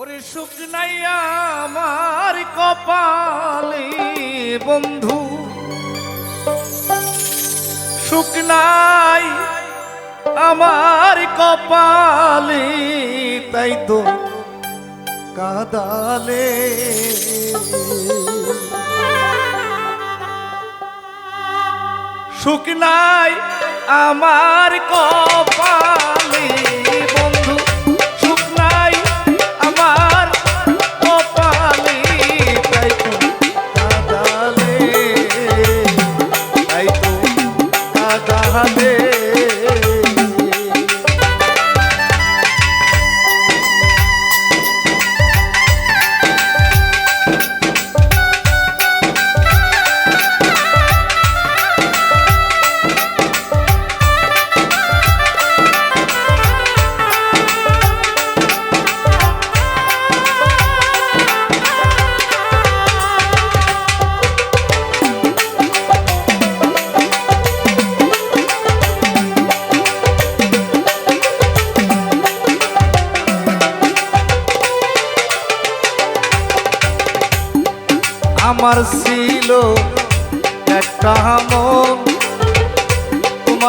ওরে সুখ নাই আমার কপালে বন্ধু। সুখ নাই আমার কপালে, তাই তো কাদালে। সুখ নাই আমার কপালে।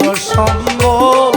我伤过